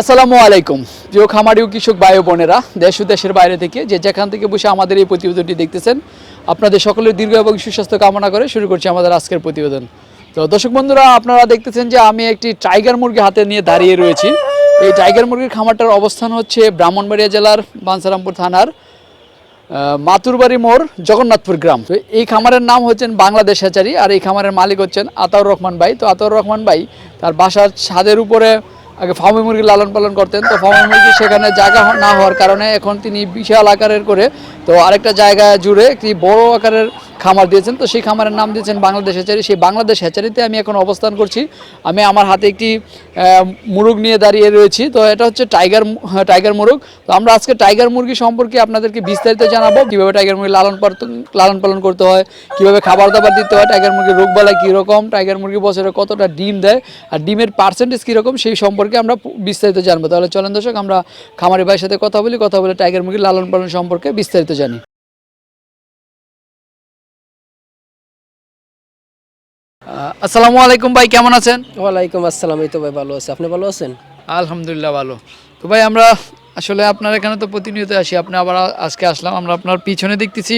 আসসালামু আলাইকুম। প্রিয় খামারি ও কৃষক ভাই বোনেরা, দেশ ও দেশের বাইরে থেকে যে যেখান থেকে বসে আমাদের এই প্রতিবেদনটি দেখতেছেন, আপনাদের সকলের দীর্ঘ এবং সুস্বাস্থ্য কামনা করে শুরু করছি আমাদের আজকের প্রতিবেদন। তো দর্শক বন্ধুরা, আপনারা দেখতেছেন যে আমি একটি টাইগার মুরগি হাতে নিয়ে দাঁড়িয়ে রয়েছি। এই টাইগার মুরগির খামারটার অবস্থান হচ্ছে ব্রাহ্মণবাড়িয়া জেলার বাঞ্ছারামপুর থানার মাতুরবাড়ি মোড়, জগন্নাথপুর গ্রাম। তো এই খামারের নাম হচ্ছেন বাংলাদেশ হ্যাচারি, আর এই খামারের মালিক হচ্ছেন আতাউর রহমান ভাই। তো আতাউর রহমান ভাই, তার বাসার ছাদের উপরে আগে ফার্মি মুরগি লালন পালন করতেন। তো ফার্মি মুরগি সেখানে জায়গা না হওয়ার কারণে এখন তিনি বিশাল আকারের করে, তো আরেকটা জায়গা জুড়ে একটি বড় আকারের খামার দিয়েছেন। তো সেই খামারের নাম দিয়েছেন বাংলাদেশ হ্যাচারি। সেই বাংলাদেশ হ্যাচারিতে আমি এখন অবস্থান করছি। আমি আমার হাতে একটি মুরগ নিয়ে দাঁড়িয়ে রয়েছি। তো এটা হচ্ছে টাইগার হ্যাঁ, টাইগার মুরগ। তো আমরা আজকে টাইগার মুরগি সম্পর্কে আপনাদেরকে বিস্তারিত জানাব। কীভাবে টাইগার মুরগি লালন পালন লালন পালন করতে হয় কীভাবে খাবার দাবার দিতে হয় টাইগার মুরগির রোগবালাই কীরকম টাইগার মুরগি বছরে কতটা ডিম দেয় আর ডিমের পার্সেন্টেজ কীরকম সেই সম্পর্কে আমরা বিস্তারিত জানব। তাহলে চলেন দর্শক আমরা খামারি ভাইয়ের সাথে কথা বলি কথা বলে টাইগার মুরগির লালন পালন সম্পর্কে বিস্তারিত জানি। আসসালামু আলাইকুম ভাই কেমন আছেন? ওয়ালাইকুম আসসালাম এই তো ভাই ভালো আছে। আপনি ভালো আছেন? আলহামদুলিল্লাহ ভালো। তো ভাই আমরা আসলে আপনার এখানে তো প্রতিনিয়ত আসি আপনি আবার আজকে আসলাম আমরা আপনার পিছনে দেখতেছি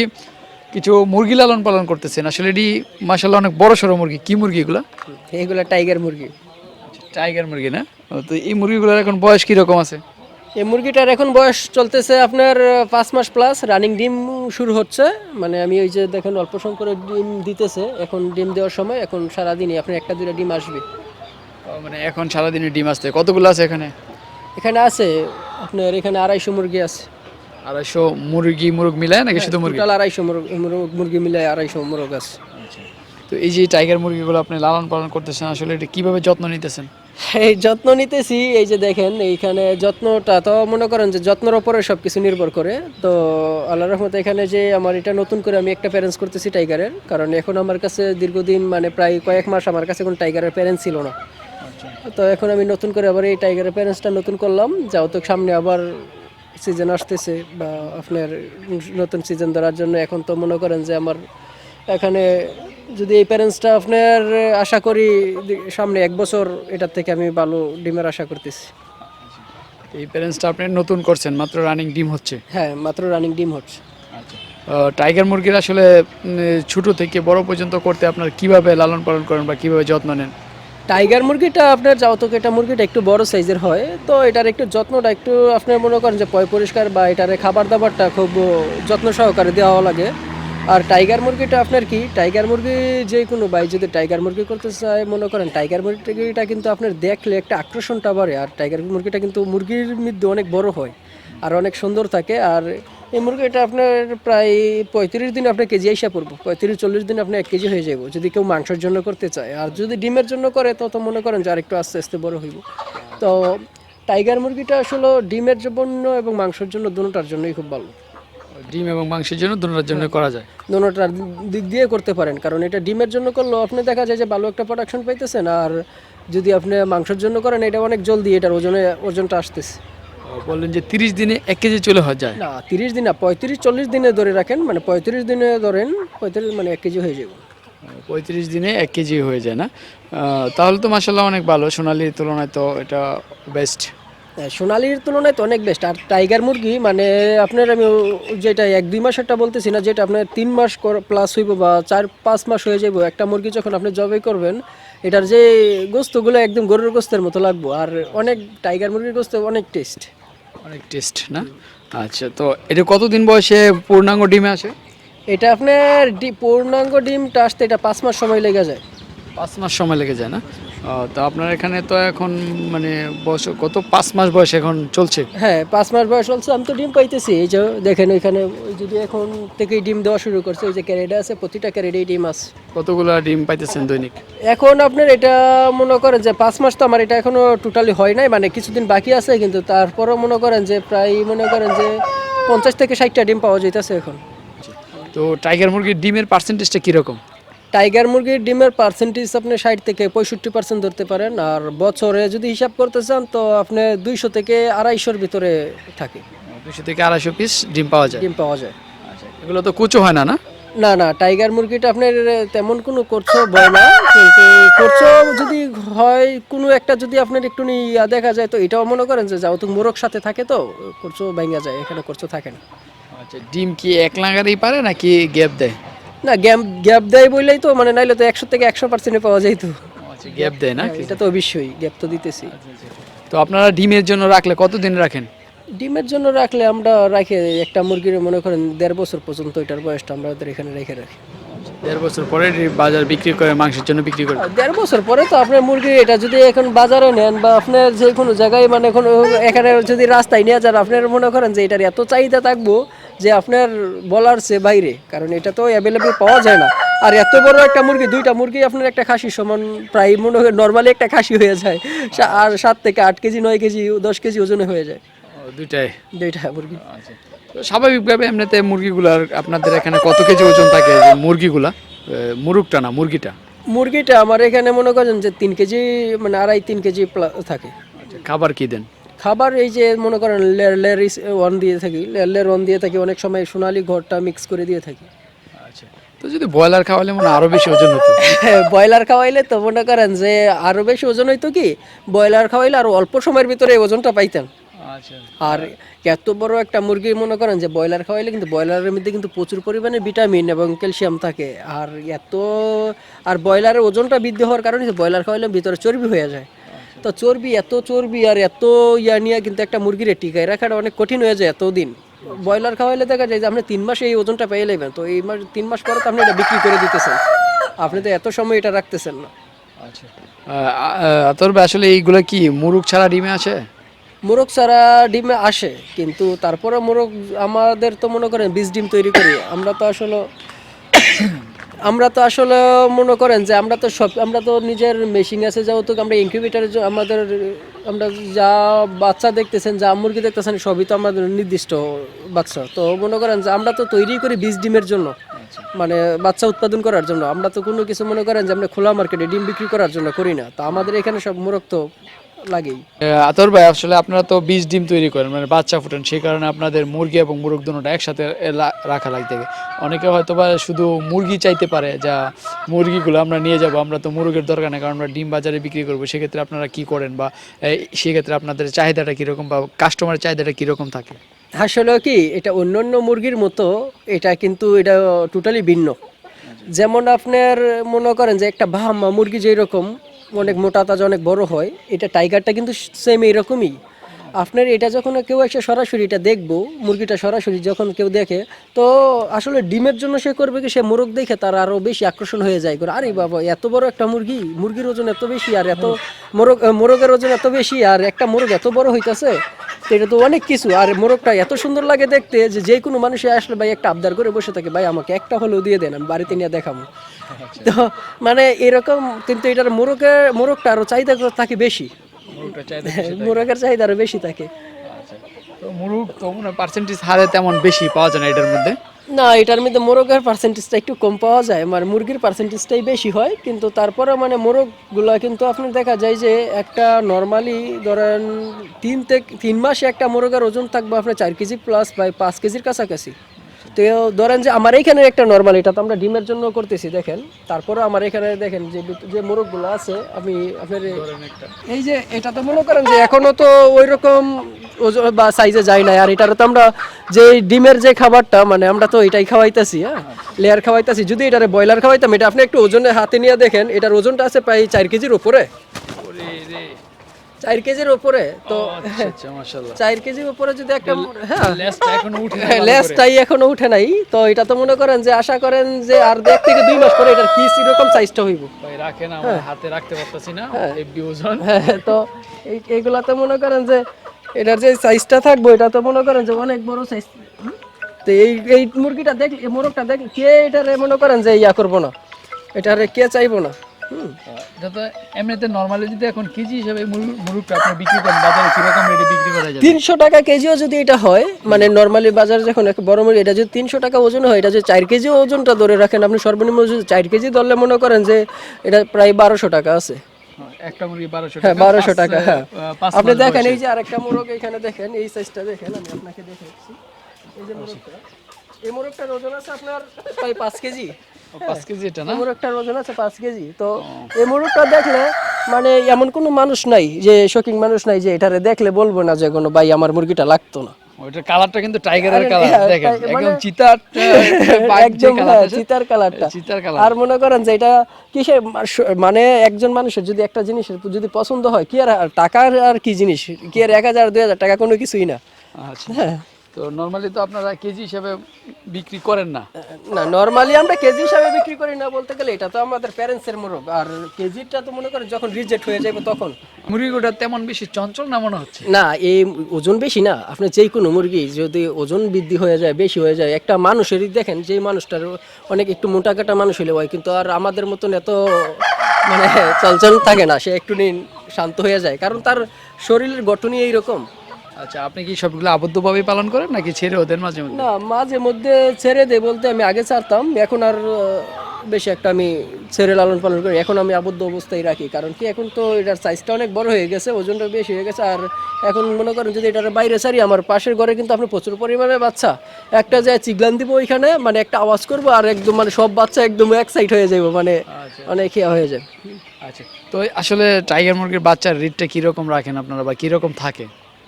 কিছু মুরগি লালন পালন করতেছেন। আসলে এটি মাসাল্লাহ অনেক বড় সড়ো মুরগি। কি মুরগি এগুলো? এইগুলা টাইগার মুরগি। টাইগার মুরগি না? তো এই মুরগিগুলোর এখন বয়স কীরকম আছে? এই মুরগিটার এখন বয়স চলতেছে আপনার পাঁচ মাস প্লাস রানিং ডিম শুরু হচ্ছে। মানে আমি ওই যে দেখেন অল্প সংখ্যক ডিম দিতেছে এখন ডিম দেওয়ার সময় এখন সারাদিনই আপনার একটা দুটা ডিম আসবে। মানে এখন সারাদিনে ডিম আসতে কতগুলো আছে এখানে? এখানে আছে আপনার এখানে আড়াইশো মুরগি আছে। আড়াইশো মুরগি মুরগ মিলায় নাকি শুধু মুরগি? টোটাল আড়াইশো মুরগ মুরগ- মুরগি মিলে আড়াইশো মুরগ আছে। তো এই যে টাইগার মুরগিগুলো আপনি লালন পালন করতেছেন আসলে এটা কীভাবে যত্ন নিতেছেন? এই যত্ন নিতেছি এই যে দেখেন এইখানে যত্নটা তো মনে করেন যে যত্নের ওপরে সব কিছু নির্ভর করে। তো আল্লাহ রহমতে এখানে যে আমার এটা নতুন করে আমি একটা প্যারেন্টস করতেছি টাইগারের কারণ এখন আমার কাছে দীর্ঘদিন মানে প্রায় কয়েক মাস আমার কাছে কোনো টাইগারের প্যারেন্টস ছিল না। তো এখন আমি নতুন করে আবার এই টাইগারের প্যারেন্টসটা নতুন করলাম যাও তো সামনে আবার সিজন আসতেছে বা আপনার নতুন সিজন ধরার জন্য। এখন তো মনে করেন যে আমার এখানে যদি এই প্যারেন্টসটা আপনার আশা করি সামনে এক বছর এটার থেকে আমি ভালো ডিমের আশা করতেছি। এই প্যারেন্টসটা আপনি নতুন করছেন মাত্র রানিং ডিম হচ্ছে। হ্যাঁ মাত্র রানিং ডিম হচ্ছে। টাইগার মুরগির আসলে ছোট থেকে বড় পর্যন্ত করতে আপনার কীভাবে লালন পালন করেন বা কীভাবে যত্ন নেন? টাইগার মুরগিটা আপনার যাও তো এটা মুরগিটা একটু বড় সাইজের হয় তো এটার একটু যত্নটা একটু আপনার মনে করেন যে পয় পরিষ্কার বা এটার খাবার দাবারটা খুব যত্ন সহকারে দেওয়া লাগে। আর টাইগার মুরগিটা আপনার কি? টাইগার মুরগি যে কোনো বাই যদি টাইগার মুরগি করতে চায়, মনে করেন টাইগার মুরগিটা কিন্তু আপনার দেখলে একটা আকর্ষণটা বাড়ে। আর টাইগার মুরগিটা কিন্তু মুরগির মধ্যে অনেক বড় হয় আর অনেক সুন্দর থাকে। আর এই মুরগিটা আপনার প্রায় পঁয়ত্রিশ দিন আপনার কেজি আইসা পড়ব। পঁয়ত্রিশ, চল্লিশ দিন আপনি এক কেজি হয়ে যাব যদি কেউ মাংসের জন্য করতে চায়। আর যদি ডিমের জন্য করে, তো তো মনে করেন যে আরেকটু আস্তে আস্তে বড় হইব। তো টাইগার মুরগিটা আসলে ডিমের জন্য এবং মাংসের জন্য দুটোটার জন্যই খুব ভালো। ডিম এবং মাংসের জন্য দুটার জন্য করা যায়। দুটোটার দিক দিয়ে করতে পারেন কারণ এটা ডিমের জন্য করলেও আপনি দেখা যায় যে ভালো একটা প্রোডাকশন পাইতেছেন আর যদি আপনি মাংসের জন্য করেন এটা অনেক জলদি এটার ওজনে ওজনটা আসতেছে। বললেন যে তিরিশ দিনে এক কেজি চলে হয়ে যায়। না তিরিশ দিন না পঁয়ত্রিশ চল্লিশ দিনে ধরে রাখেন মানে পঁয়ত্রিশ দিনে ধরেন পঁয়ত্রিশ মানে এক কেজি হয়ে যাবে। পঁয়ত্রিশ দিনে এক কেজি হয়ে যায় না। তাহলে তো মাসাল্লাহ অনেক ভালো সোনালির তুলনায় তো এটা বেস্ট সোনালির তুলনায় তো অনেক বেস্ট আর টাইগার মুরগি মানে আপনার আমি যেটা এক দুই মাস একটা বলতেছি না যেটা আপনার তিন মাস প্লাস হইব বা চার পাঁচ মাস হয়ে যাব একটা মুরগি যখন আপনি জবাই করবেন এটার যে গোস্তগুলো একদম গরুর গোস্তের মতো লাগবো। আর অনেক টাইগার মুরগির গোস্ত অনেক টেস্ট অনেক টেস্ট না? আচ্ছা তো এটা কতদিন বয়সে পূর্ণাঙ্গ ডিমে আসে? এটা আপনার পূর্ণাঙ্গ ডিমটা আসতে এটা পাঁচ মাস সময় লেগে যায়। পাঁচ মাস সময় লেগে যায় না? তো আপনার এখানে তো এখন মানে বয়স কত? পাঁচ মাস বয়স এখন চলছে? হ্যাঁ পাঁচ মাস বয়স চলছে আমি তো ডিম পাইতেছি। এই যে দেখেন ওইখানে ওই যদি এখন থেকেই ডিম দেওয়া শুরু করছে ওই যে ক্যারেডে আছে প্রতিটা ক্যারেডেই ডিম আছে। কতগুলো ডিম পাইতেছেন দৈনিক? এখন আপনার এটা মনে করেন যে পাঁচ মাস তো আমার এটা এখনও টোটালি হয় নাই মানে কিছুদিন বাকি আছে কিন্তু তারপরও মনে করেন যে প্রায় মনে করেন যে পঞ্চাশ থেকে ষাটটা ডিম পাওয়া যাইতেছে এখন। তো টাইগার মুরগির ডিমের পার্সেন্টেজটা কীরকম? টাইগার মুরগির ডিমের পার্সেন্টেজ আপনি ষাট থেকে পঁয়ষট্টি পার্সেন্ট ধরতে পারেন আর বছরে যদি হিসাব করতে চান তো আপনি দুইশো থেকে আড়াইশোর ভিতরে থাকে। দুশো থেকে আড়াইশো পিস ডিম পাওয়া যায়। ডিম পাওয়া যায়। আচ্ছা এগুলো তো কুচো হয় না না? না না টাইগার মুরগিটা আপনার তেমন কোনো করছ ভয় না কিন্তু করছ যদি হয় কোনো একটা যদি আপনার একটু ইয়া দেখা যায় তো এটাও মনে করেন যে যাও তো মোরগ সাথে থাকে তো করছ ভেঙে যায় এখানে করছ থাকে না। আচ্ছা ডিম কি এক লাগারেই পারে নাকি গ্যাপ দেয়? না গ্যাপ গ্যাপ দেয় বললেই তো মানে নাইলে তো একশো থেকে একশো পার্সেন্টে পাওয়া যায় তো। আচ্ছা গ্যাপ দেয় না এটা তো অবশ্যই গ্যাপ তো দিতেছি। তো আপনারা ডিমের জন্য রাখলে কতদিন রাখেন? ডিমের জন্য রাখলে আমরা রাখি একটা মুরগির মনে করেন দেড় বছর পর্যন্ত এটার বয়সটা আমরা ওদের এখানে রেখে রাখি। দেড় বছর পরে বাজার বিক্রি করে মাংসের জন্য বিক্রি করে? দেড় বছর পরে তো আপনার মুরগি এটা যদি এখন বাজারে নেন বা আপনার যে কোনো জায়গায় মানে কোনো এখানে যদি রাস্তায় নিয়ে যান আপনার মনে করেন যে এটার এত চাহিদা থাকব যে আপনার বলার চেয়ে বাইরে কারণ এটা তো অ্যাভেলেবেল পাওয়া যায় না। আর এত বড় একটা মুরগি দুইটা মুরগি আপনার একটা খাসি সমান প্রায় মনে হয় নর্মালি একটা খাসি হয়ে যায়। আর সাত থেকে আট কেজি নয় কেজি দশ কেজি ওজনে হয়ে যায়। দুইটাই? দুইটা মুরগি। আচ্ছা। স্বাভাবিকভাবে এমনিতে মুরগিগুলার আপনাদের এখানে কত কেজি ওজন থাকে যে মুরগিগুলা? এ, মুরগটা না মুরগিটা? মুরগিটা আমার এখানে মনে করেন যে তিন কেজি মানে আড়াই তিন কেজি থাকে। আচ্ছা খাবার কি দেন? খাবার এই যে মনে করেন লেয়ার লেয়ার ওয়ান দিয়ে থাকি লেয়ার লেয়ার ওয়ান দিয়ে থাকি অনেক সময় সোনালি ঘরটা মিক্স করে দিয়ে থাকি। আচ্ছা তো যদি ব্রয়লার খাওয়ালে মনে আরও বেশি ওজন হতো? ব্রয়লার খাওয়াইলে তো মনে করেন যে আরও বেশি ওজন হইতো কি ব্রয়লার খাওয়াইলে আর অল্প সময়ের ভিতরে এই ওজনটা আচ্ছা আর এত বড় একটা মুরগি মনে করেন যে ব্রয়লার খাওয়াইলে কিন্তু ব্রয়লারের মধ্যে কিন্তু প্রচুর পরিমাণে ভিটামিন এবং ক্যালসিয়াম থাকে। আর এত আর ব্রয়লারের ওজনটা বৃদ্ধি হওয়ার কারণে ব্রয়লার খাওয়াইলে ভিতরে চর্বি হয়ে যায়। তো চর্বি এত চর্বি আর এত ইয়া নিয়ে কিন্তু একটা মুরগির টিকায় রাখাটা অনেক কঠিন হয়ে যায় এতদিন। ব্রয়লার খাওয়াইলে দেখা যায় যে আপনি তিন মাসে এই ওজনটা পেয়ে নেবেন তো এই মাস তিন মাস পরে তো আপনি এটা বিক্রি করে দিতেছেন। আপনি তো এত সময় এটা রাখতেছেন না। আচ্ছা। আতরবে আসলে এইগুলো কি মুরগ ছাড়া ডিমে আছে? মোরগ ছাড়া ডিমে আসে কিন্তু তারপরে মোরগ আমাদের তো মনে করেন বীজ ডিম তৈরি করি। আমরা তো আসলে আমরা তো আসলে মনে করেন যে আমরা তো সব আমরা তো নিজের মেশিন আছে যেহেতু আমরা ইনকিউবেটারে আমাদের আমরা যা বাচ্চা দেখতেছেন যা মুরগি দেখতেছেন সবই তো আমাদের নির্দিষ্ট বাচ্চা। তো মনে করেন যে আমরা তো তৈরি করি বীজ ডিমের জন্য মানে বাচ্চা উৎপাদন করার জন্য। আমরা তো কোনো কিছু মনে করেন যে আমরা খোলা মার্কেটে ডিম বিক্রি করার জন্য করি না। তো আমাদের এখানে সব মোরগ তো লাগেই। আতর ভাই আসলে আপনারা তো বীজ ডিম তৈরি করেন মানে বাচ্চা ফুটেন সেই কারণে আপনাদের মুরগি এবং মুরগ দুটোটা একসাথে রাখা লাগতে অনেকে হয়তো বা শুধু মুরগি চাইতে পারে যা মুরগিগুলো আমরা নিয়ে যাব আমরা তো মুরগের দরকার নেই কারণ আমরা ডিম বাজারে বিক্রি করব সেক্ষেত্রে আপনারা কি করেন বা সেক্ষেত্রে আপনাদের চাহিদাটা কীরকম বা কাস্টমারের চাহিদাটা কীরকম থাকে? আসলে কি এটা অন্য অন্য মুরগির মতো এটা কিন্তু এটা টোটালি ভিন্ন। যেমন আপনার মনে করেন যে একটা বাহামা মুরগি যেই রকম অনেক মোটা তাজা, অনেক বড় হয়, এটা টাইগারটা কিন্তু সেম এইরকমই। আপনার এটা যখন কেউ এসে সরাসরি এটা দেখব, মুরগিটা সরাসরি যখন কেউ দেখে, তো আসলে ডিমের জন্য সে করবে কি, সে মোরগ দেখে তার আরও বেশি আকর্ষণ হয়ে যায়। করে, আরে বাবা, এত বড় একটা মুরগি, মুরগির ওজন এত বেশি, আর এত মোরগ, মোরগের ওজন এত বেশি, আর একটা মোরগ এত বড় হইতাছে। তো এটা তো অনেক কিছু। আর মোরগটা এত সুন্দর লাগে দেখতে যে যে কোনো মানুষে আসলে ভাই একটা আবদার করে বসে থাকে ভাই আমাকে একটা হলেও দিয়ে দেন আমি বাড়িতে নিয়ে দেখাবো। তো মানে এরকম কিন্তু এটার মোরগের মোরগটা আরও চাহিদা থাকে বেশি। মোরগের চাহিদা আরও বেশি থাকে। তো মুরগ তো পার্সেন্টেজ হারে তেমন বেশি পাওয়া যায় না এটার মধ্যে? না, এটার মধ্যে মোরগের পার্সেন্টেজটা একটু কম পাওয়া যায় মানে মুরগির পার্সেন্টেজটাই বেশি হয়, কিন্তু তারপরে মানে মোরগগুলা কিন্তু আপনার দেখা যায় যে একটা নর্মালি ধরেন তিন থেকে তিন মাসে একটা মোরগের ওজন থাকবে আপনার চার কেজি প্লাস বা পাঁচ কেজির কাছাকাছি। তো ধরেন যে আমার এখানে একটা নর্মাল এটা তো আমরা ডিমের জন্য করতেছি দেখেন। তারপরে আমার এখানে দেখেন যে যে মোরগগুলো আছে আমি আপনার এই যে এটা তো মনে করেন যে এখনও তো ওই রকম ওজন বা সাইজে যায় না আর এটার তো আমরা যে ডিমের যে খাবারটা মানে আমরা তো এটাই খাওয়াইতেছি হ্যাঁ? লেয়ার খাওয়াইতেছি যদি এটারে ব্রয়লার খাওয়াইতাম এটা আপনি একটু ওজনে হাতে নিয়ে দেখেন এটার ওজনটা আছে প্রায় চার কেজির উপরে। চার কেজির উপরে তো আচ্ছা চার কেজির উপরে যদি একটা হ্যাঁ। লেসটা এখনও উঠে হ্যাঁ, নাই তো এটা তো মনে করেন যে আশা করেন যে আর এক থেকে দুই মাস পরে এটার কি এরকম সাইজটা হইব। ভাই রাখেন আমার হাতে রাখতে পারতাছি না ওজন। হ্যাঁ তো এই এইগুলাতে মনে করেন যে এটার যে সাইজটা থাকব এটা তো মনে করেন যে অনেক বড় সাইজ তো এই এই মুরগিটা দেখ এই মোরগটা দেখ কে এটারে মনে করেন যে ইয়া করব না? এটারে কে চাইব না? এটা তো এমনিতে নরমালি যদি এখন কেজি হিসাবে মুরগ- মুরগটা আপনি বিক্রি করেন বাজারে কীরকম রেটে বিক্রি করা যাবে তিনশো টাকা কেজিও যদি এটা হয় মানে নর্মালি বাজারে যখন এক বড় মুরগি এটা যদি তিনশো টাকা ওজন হয় এটা যদি চার কেজি ওজনটা ধরে রাখেন আপনি সর্বনিম্ন যদি চার কেজি ধরলে মনে করেন যে এটা প্রায় বারোশো টাকা আছে। হ্যাঁ, একটা মুরগি বারোশো হ্যাঁ বারোশো টাকা হ্যাঁ। আপনি দেখেন এই যে আরেকটা মোরগ এখানে দেখেন এই সাইজটা দেখেন আমি আপনাকে দেখাচ্ছি। এই যে মোরগটা এই মোরগটার ওজন আছে আপনার প্রায় পাঁচ কেজি। পাঁচ কেজি এটা না? মোরগটার ওজন আছে পাঁচ কেজি। তো এই মোরগটা দেখলে মানে এমন কোনো মানুষ নাই যে শৌখিন মানুষ নাই যে এটারে দেখলে বলব না যে কোনো ভাই আমার মুরগিটা লাগতো না। ওইটার কালারটা কিন্তু টাইগারের কালার হ্যাঁ, দেখেন একদম মানে- চিতার একদম হ্যাঁ, চিতার কালারটা। চিতার কালার। আর মনে করেন যে এটা কিসের মানে একজন মানুষের যদি একটা জিনিসের যদি পছন্দ হয় কি আর টাকার আর কি জিনিস? কি আর এক হাজার দুই হাজার টাকা কোনো কিছুই না। আচ্ছা। হ্যাঁ। তো নর্মালি তো আপনারা কেজি হিসাবে বিক্রি করেন না? না নর্মালি আমরা কেজি হিসাবে বিক্রি করি না বলতে গেলে এটা তো আমাদের প্যারেন্টসের মোরগ। আর কেজিটা তো মনে করেন যখন রিজেক্ট হয়ে যাবে তখন। মুরগিটা তেমন বেশি চঞ্চল না মনে হচ্ছে? না এই ওজন বেশি না। আপনি যেই কোনো মুরগি যদি ওজন বৃদ্ধি হয়ে যায় বেশি হয়ে যায় একটা মানুষেরই দেখেন যে মানুষটার অনেক একটু মোটা কাটা মানুষ হলে হয় কিন্তু আর আমাদের মতন এত মানে চলচল থাকে না সে একটু নিন শান্ত হয়ে যায়। কারণ তার শরীরের গঠনই এইরকম। আচ্ছা আপনি কি সবগুলো আবদ্ধভাবে পালন করেন নাকি ছেড়ে ওদের মাঝে মধ্যে? না মাঝে মধ্যে ছেড়ে দে বলতে আমি আগে ছাড়তাম এখন আর বেশি একটা আমি ছেড়ে লালন পালন করি। এখন আমি আবদ্ধ অবস্থায় রাখি কারণ কি এখন তো এটার সাইজটা অনেক বড় হয়ে গেছে ওজনটা বেশি হয়ে গেছে আর এখন মনে করেন যদি এটার বাইরে সারি আমার পাশের ঘরে কিন্তু আপনি প্রচুর পরিমাণে বাচ্চা একটা যায় চিগলান দিব ওইখানে মানে একটা আওয়াজ করব আর একদম মানে সব বাচ্চা একদম এক সাইড হয়ে যাবে মানে অনেক ইয়া হয়ে যায়। আচ্ছা তো আসলে টাইগার মুরগির বাচ্চার রেটটা কীরকম রাখেন আপনারা বা কীরকম থাকে?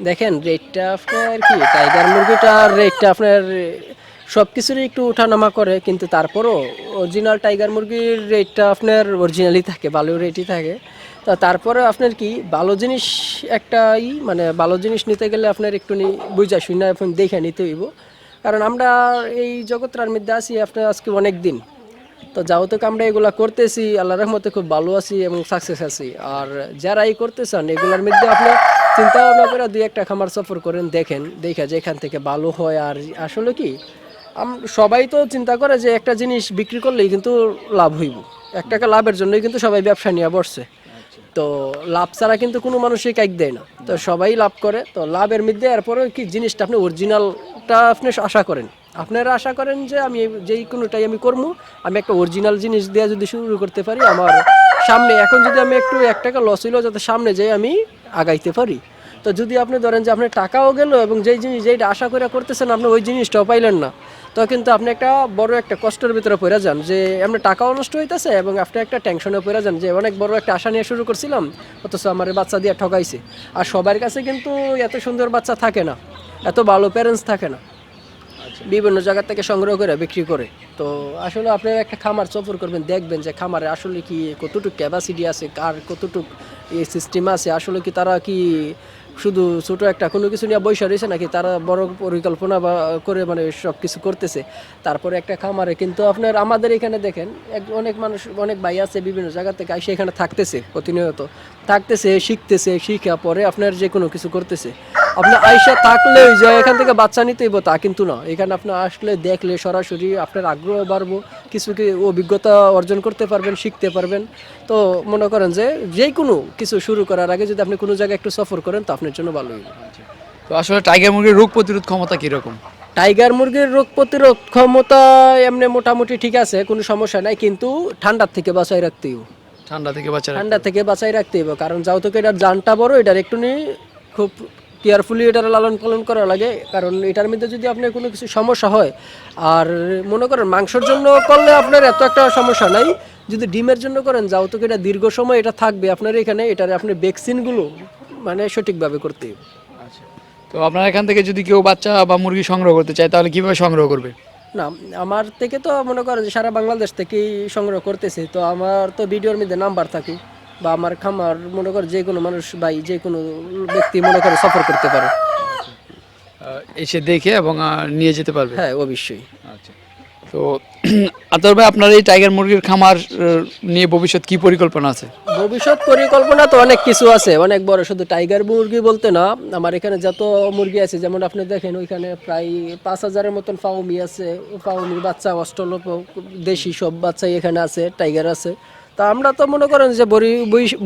দেখেন রেটটা আপনার কি টাইগার মুরগিটার রেটটা আপনার, সব কিছুরই একটু ওঠানামা করে, কিন্তু তারপরও অরিজিনাল টাইগার মুরগির রেটটা আপনার অরিজিনালি থাকে, ভালো রেটই থাকে। তো তারপরে আপনার কি, ভালো জিনিস একটাই মানে ভালো জিনিস নিতে গেলে আপনার একটু বুঝা শুনে এখন দেখে নিতে হইব। কারণ আমরা এই জগৎটার মধ্যে আছি, আপনার আজকে অনেক দিন তো যাওতো আমরা এগুলা করতেছি আল্লাহ রহমতে খুব ভালো আছি এবং সাকসেস আছি। আর যারা এই করতেছেন, এগুলার মধ্যে আপনি চিন্তা ভাবনা করে দুই একটা খামার সফর করেন, দেখেন, দেখা যে এখান থেকে ভালো হয়। আর আসলে কি সবাই তো চিন্তা করে যে একটা জিনিস বিক্রি করলেই কিন্তু লাভ হইব। এক টাকা লাভের জন্যই কিন্তু সবাই ব্যবসা নিয়ে বসছে। তো লাভ ছাড়া কিন্তু কোনো মানুষই কাইক দেয় না। তো সবাই লাভ করে। তো লাভের মধ্যে এরপরে কি জিনিসটা আপনি অরিজিনালটা আপনি আশা করেন। আপনারা আশা করেন যে আমি যেই কোনোটাই আমি করব আমি একটা অরিজিনাল জিনিস দিয়ে যদি শুরু করতে পারি, আমার সামনে, এখন যদি আমি একটু এক টাকা লস হইলেও যাতে সামনে যাই আমি আগাইতে পারি। তো যদি আপনি ধরেন যে আপনার টাকাও গেল এবং যেই জিনিস, যেইটা আশা করে করতেছেন, আপনি ওই জিনিসটাও পাইলেন না, তো কিন্তু আপনি একটা বড় একটা কষ্টের ভিতরে পড়ে যান যে আপনার টাকাও নষ্ট হইতেছে এবং আপনি একটা টেনশনে পড়ে যান যে, অনেক বড় একটা আশা নিয়ে শুরু করছিলাম, অথচ আমার বাচ্চা দিয়ে ঠকাইছে। আর সবার কাছে কিন্তু এত সুন্দর বাচ্চা থাকে না, এত ভালো প্যারেন্টস থাকে না। বিভিন্ন জায়গা থেকে সংগ্রহ করে বিক্রি করে। তো আসলে আপনারা একটা খামার সফর করবেন, দেখবেন যে খামারে আসলে কি কতটুকু ক্যাপাসিটি আছে, কার কতটুকু এই সিস্টেম আছে, আসলে কি তারা কি শুধু ছোট একটা কোনো কিছু নিয়ে বৈশা রয়েছে নাকি তারা বড় পরিকল্পনা বা করে মানে সব কিছু করতেছে? তারপরে একটা খামারে কিন্তু আপনার আমাদের এখানে দেখেন, এক অনেক মানুষ, অনেক ভাই আছে বিভিন্ন জায়গা থেকে এসে এখানে থাকতেছে প্রতিনিয়ত। থাকতেছে, শিখতেছে, শিখা পরে আপনার যে কোনো কিছু করতেছে। আপনার আইসা থাকলে ওই যে এখান থেকে বাচ্চা নিতেই তা কিন্তু না। এখানে আপনি আসলে দেখলে সরাসরি আপনার আগ্রহ বাড়বো কিছু কি অভিজ্ঞতা অর্জন করতে পারবেন শিখতে পারবেন। তো মনে করেন যে যে কোনো কিছু শুরু করার আগে যদি আপনি কোনো জায়গায় একটু সফর করেন তো আপনার জন্য ভালোই তো আসলে টাইগার মুরগির রোগ প্রতিরোধ ক্ষমতা কীরকম? টাইগার মুরগির রোগ প্রতিরোধ ক্ষমতা এমনি মোটামুটি ঠিক আছে কোনো সমস্যা নাই কিন্তু ঠান্ডার থেকে বাঁচাই রাখতে হবে ঠান্ডা থেকে বাচ্চারা ঠান্ডা থেকে বাঁচাই রাখতে হবে কারণ যাও তো এটার জানটা বড় এটার একটু খুব কেয়ারফুলি এটার লালন পালন করা লাগে কারণ এটার মধ্যে যদি আপনার কোনো কিছু সমস্যা হয় আর মনে করেন মাংসর জন্য করলে আপনার এত একটা সমস্যা নাই যদি ডিমের জন্য করেন যাও তো এটা দীর্ঘ সময় এটা থাকবে আপনার এখানে এটার আপনার ভ্যাকসিনগুলো মানে সঠিকভাবে করতে। আচ্ছা তো আপনার এখান থেকে যদি কেউ বাচ্চা বা মুরগি সংগ্রহ করতে চায় তাহলে কীভাবে সংগ্রহ করবে? না আমার থেকে তো মনে করেন যে সারা বাংলাদেশ থেকেই সংগ্রহ করতেছে তো আমার তো ভিডিওর মধ্যে নাম্বার থাকে। বা আমার খামার মনে করে যে কোনো মানুষ বা যে কোনো ব্যক্তি মনে করে সফর করতে পারে। এসে দেখে এবং নিয়ে যেতে পারবে? হ্যাঁ অবশ্যই। আচ্ছা। তো আতর ভাই আপনার এই টাইগার মুরগির খামার নিয়ে ভবিষ্যৎ কি পরিকল্পনা আছে? ভবিষ্যৎ পরিকল্পনা তো অনেক কিছু আছে অনেক বড়। শুধু টাইগার মুরগি বলতে না আমার এখানে যত মুরগি আছে যেমন আপনি দেখেন ওইখানে প্রায় পাঁচ হাজারের মতন ফাউমি আছে ফাউমির বাচ্চা অস্ট্রোলপ দেশি সব বাচ্চাই এখানে আছে টাইগার আছে। তা আমরা তো মনে করেন যে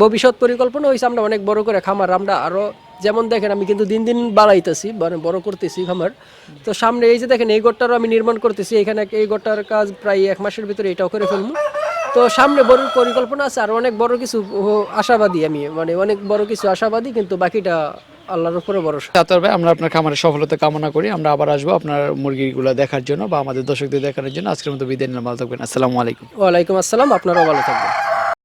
ভবিষ্যৎ পরিকল্পনা হয়েছে আমরা অনেক বড় করে খামার, আমরা আরও যেমন দেখেন, আমি কিন্তু দিন দিন বাড়াইতেছি মানে বড় করতেছি খামার। তো সামনে এই যে দেখেন, এই ঘরটারও আমি নির্মাণ করতেছি, এখানে এই ঘরটার কাজ প্রায় এক মাসের ভিতরে এটাও করে ফেলব। তো সামনে বড় পরিকল্পনা আছে, আর অনেক বড় কিছু আশাবাদী আমি মানে অনেক বড় কিছু আশাবাদী, কিন্তু বাকিটা আল্লাহর উপরে ভরসা। আতর ভাই আমরা আপনার খামারের সফলতা কামনা করি। আমরা আবার আসব আপনার মুরগিগুলো দেখার জন্য বা আমাদের দর্শকদের দেখার জন্য। আজকের মতো বিদায় নিলাম। ভালো থাকবেন। আসসালামু আলাইকুম। ওয়ালাইকুম আসসালাম। আপনারাও ভালো থাকবেন।